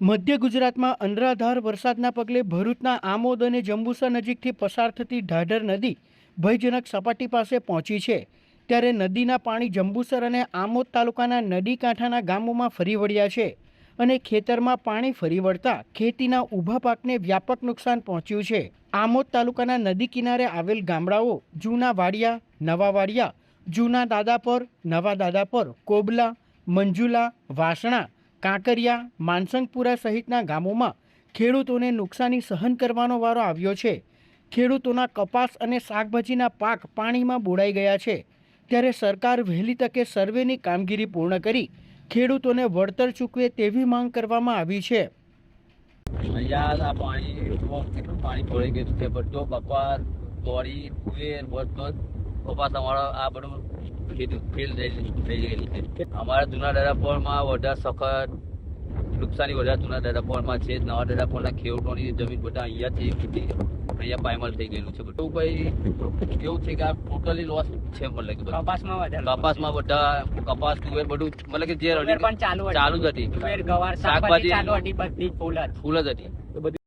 મધ્ય ગુજરાતમાં અનરાધાર વરસાદના પગલે ભરૂચના આમોદ અને જંબુસર નજીકથી પસાર થતી ઢાઢર નદી ભયજનક સપાટી પાસે પહોંચી છે. ત્યારે નદીના પાણી જંબુસર અને આમોદ તાલુકાના નદી કાંઠાના ગામોમાં ફરી વળ્યા છે અને ખેતરમાં પાણી ફરી વળતા ખેતીના ઊભા પાકને વ્યાપક નુકસાન પહોંચ્યું છે. આમોદ તાલુકાના નદી કિનારે આવેલ ગામડાઓ જૂના વાડિયા, નવા વાડિયા, જૂના દાદાપર નવા દાદાપર કોબલા, મંજુલા, વાસણા કાંકરિયા, માનસંગપુરા સહિતના ગામોમાં ખેડૂતોને નુકસાની સહન કરવાનો વારો આવ્યો છે. ખેડૂતોના કપાસ અને શાકભાજીના પાક પાણીમાં બોડાઈ ગયા છે. ત્યારે સરકાર વહેલી તકે સર્વેની કામગીરી પૂર્ણ કરી ખેડૂતોને વળતર ચૂકવે તેવી માંગ કરવામાં આવી છે. પાણી પાણી ગયું બધો બપાર આ બધું ફેલ થઈ ગયેલી અમારા જૂના વધારે સખત નુકસાની વધારે જૂના ડેરાપોરમાં છે. નવા ડેરાપોરના ખેડૂતોની જમીન બધા અહીંયા છે અહીંયા પાયમલ થઈ ગયેલું છે બધું. ભાઈ એવું છે કે આ ટોટલી લોસ છે મતલબ કે. કપાસમાં કપાસમાં બધા કપાસ તુવેર બધું મતલબ કે જે ચાલુ. ચાલુ જ હતી. શાકભાજી ફૂલ જ હતી.